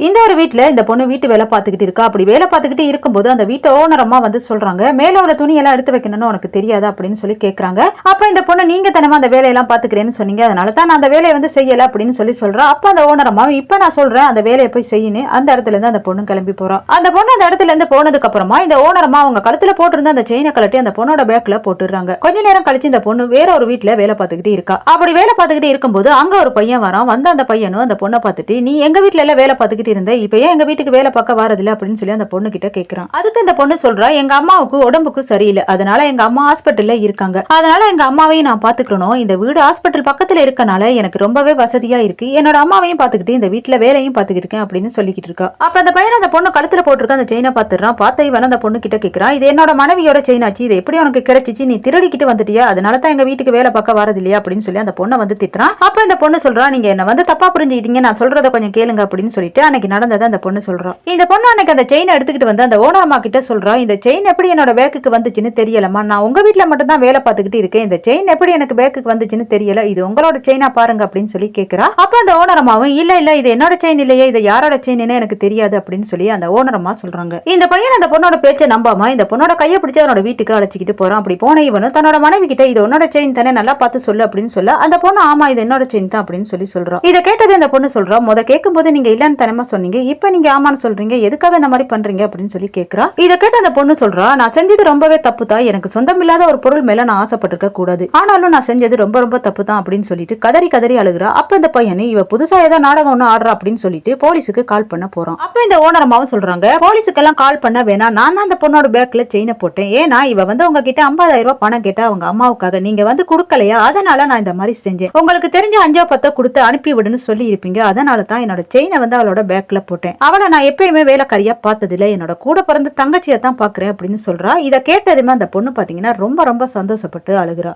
இந்த ஒரு வீட்டில் இந்த பொண்ணு வீட்டு வேலை பார்த்துக்கிட்டு இருக்கா? அப்படி வேலை பார்த்துக்கிட்டு இருக்கும்போது அந்த வீட்டு ஓனரமாக வந்து சொல்கிறாங்க மேலே உள்ள துணி எல்லாம் எடுத்து வைக்கணும்னு உனக்கு தெரியாது அப்படின்னு சொல்லி கேட்குறாங்க அப்போ இந்த பொண்ணு நீங்கள் தனமா அந்த வேலையெல்லாம் பார்த்துக்கிறேன்னு சொன்னீங்க அதனால தான் நான் அந்த வேலையை வந்து செய்யலை அப்படின்னு சொல்லி சொல்கிறேன் அப்போ அந்த ஓனர் இப்போ நான் சொல்கிறேன் அந்த வேலையை போய் செய்யணும் அந்த இடத்துலேருந்து அந்த பொண்ணு கிளம்பி போகிறோம் அந்த பொண்ணு அந்த இடத்துலேருந்து போனதுக்கப்புறமா இந்த ஓனரமாக அவங்க கழுத்தில் போட்டிருந்த அந்த செயினை கழட்டி அந்த பொண்ணோட பேக்கில் போட்டுடுறாங்க. கொஞ்ச நேரம் கழிச்சு இந்த பொண்ணு வேற ஒரு வீட்டில் வேலை பார்த்துக்கிட்டு இருக்கா. அப்படி வேலை பார்த்துக்கிட்டு இருக்கும்போது அங்கே ஒரு பையன் வரான். வந்து அந்த பையனும் அந்த பொண்ணை பார்த்துட்டு நீ எங்கள் வீட்டில் எல்லாம் வேலை பார்த்துக்கிட்டு இருந்த இப்ப ஏன் எங்க வீட்டுக்கு வேலை பார்க்க வரதில்ல அப்படின்னு சொல்லி அந்த பொண்ணு கிட்ட கேக்குறான். அதுக்கு இந்த பொண்ணு சொல்றா எங்க அம்மாவுக்கு உடம்புக்கு சரியில்லை. அதனால எங்க அம்மா ஹாஸ்பிட்டல்ல இருக்காங்க. அதனால எங்க அம்மாவையும் நான் பாத்துக்கணும் இந்த வீடு ஹாஸ்பிட்டல் பக்கத்துல இருக்கனால எனக்கு ரொம்பவே வசதியா இருக்கு. என்னோட அம்மாவையும் பாத்துக்கிட்டு இந்த வீட்டில் வேலையும் பாத்துக்கிட்டு இருக்கேன் அப்படின்னு சொல்லிக்கிட்டு இருக்கா. அப்ப அந்த பையன் அந்த பொண்ணு கழுத்துல போட்டிருக்க அந்த செயினை பாத்துறான் பார்த்த இவன் அந்த பொண்ணு கிட்ட கேக்குறான் இது என்னோட மனைவியோட செயின் ஆச்சு. இது எப்படி உனக்கு கிடைச்சிச்சு? நீ திருடிக்கிட்டு வந்துட்டியா? அதனால தான் எங்க வீட்டுக்கு வேலை பார்க்க வரது இல்லையா அப்படின்னு சொல்லி அந்த பொண்ணை வந்து திட்டுறான். அப்ப இந்த பொண்ணு சொல்றா நீங்க என்ன வந்து தப்பா புரிஞ்சுக்கிட்டீங்க. நான் சொல்றத கொஞ்சம் கேளுங்க அப்படின்னு சொல்லிட்டு அன்னைக்கு நடந்ததை அந்த பொண்ணு சொல்றா. இந்த பொண்ணு அன்னைக்கு அந்த செயினை எடுத்துக்கிட்டு வந்து அந்த ஓனர் அம்மா கிட்ட சொல்றா இந்த செயின் எப்படி என்னோட பேக்குக்கு வந்துச்சுன்னு தெரியலம்மா. நான் உங்க வீட்டுல மட்டும் தான் வேலை பார்த்துக்கிட்டு இருக்கேன். இந்த செயின் எப்படி எனக்கு பேக்குக்கு வந்துச்சுன்னு தெரியல. இது உங்களோட செயினா பாருங்க அப்படின்னு சொல்லி கேட்கிறா அப்ப அந்த ஓனர் அம்மாவும் இல்ல இல்ல இது என்னோட செயின் இல்லையே. இது யாரோட செயின்னு எனக்கு தெரியாது அப்படின்னு சொல்லி அந்த ஓனர் அம்மா சொல்றாங்க. இந்த பையன் அந்த பொண்ணோட பேச்சை நம்பாம இந்த பொண்ணோட கையை பிடிச்சி அவனோட வீட்டுக்கு அழைச்சிக்கிட்டு போறான். அப்படி போன இவனும் தன்னோட மனைவி கிட்ட இது உன்னோட செயின் தானே நல்லா பார்த்து சொல்லு அப்படின்னு சொல்ல அந்த பொண்ணு ஆமா இது என்னோட செயின் தான் அப்படின்னு சொல்லி சொல்றான் இதை கேட்டது இந்த பொண்ணு சொல்றா முத கேட்கும் போது நீங்க இல்லன்னு தனமா சொன்னீங்க. இப்ப நீங்க ஆமான்னு சொல்றீங்க. எதுக்காக இந்த மாதிரி பண்றீங்க அப்படின்னு சொல்லி கேக்குறா. இதை கேட்ட அந்த பொண்ணு சொல்றா நான் செஞ்சது ரொம்பவே தப்பு தான் எனக்கு சொந்தம் இல்லாத ஒரு பொருள் மேல நான் ஆசைப்பட்டிருக்க கூடாது. ஆனாலும் நான் செஞ்சது ரொம்ப ரொம்ப தப்பு தான் அப்படின்னு சொல்லிட்டு கதறி கதறி அழுகுறா. அப்ப இந்த பையனு இவ புதுசா ஏதோ நாடகம் ஒண்ணு ஆடுறா அப்படின்னு சொல்லிட்டு போலீஸுக்கு கால் பண்ண போறான். அப்ப இந்த ஓனர் அம்மாவும் சொல்றாங்க போலீஸுக்கெல்லாம் கால் பண்ண வேணாம். நான் தான் அந்த பொண்ணோட பேக்ல செயினை போட்டேன். ஏன்னா இவ வந்து உங்ககிட்ட 50000 ரூபாய் பணம் கேட்டா அவங்க அம்மாவுக்காக. நீங்க வந்து கொடுக்கலையா? அதனால நான் இந்த மாதிரி செஞ்சேன். உங்களுக்கு தெரிஞ்ச அஞ்சோ பத்தோ கொடுத்து அனுப்பி விடுன்னு சொல்லி இருப்பீங்க அதனால தான் என்னோட செயினை வந்து அவளோட பேக்ல போட்டேன். அவளை நான் எப்பயுமே வேலைக்காரியா பார்த்ததில்ல. என்னோட கூட பிறந்த தங்கச்சியை தான் பாக்குறேன் அப்படின்னு சொல்றா. இதை கேட்டதுமே அந்த பொண்ணு பாத்தீங்கன்னா ரொம்ப ரொம்ப சந்தோஷப்பட்டு அழுகுறா.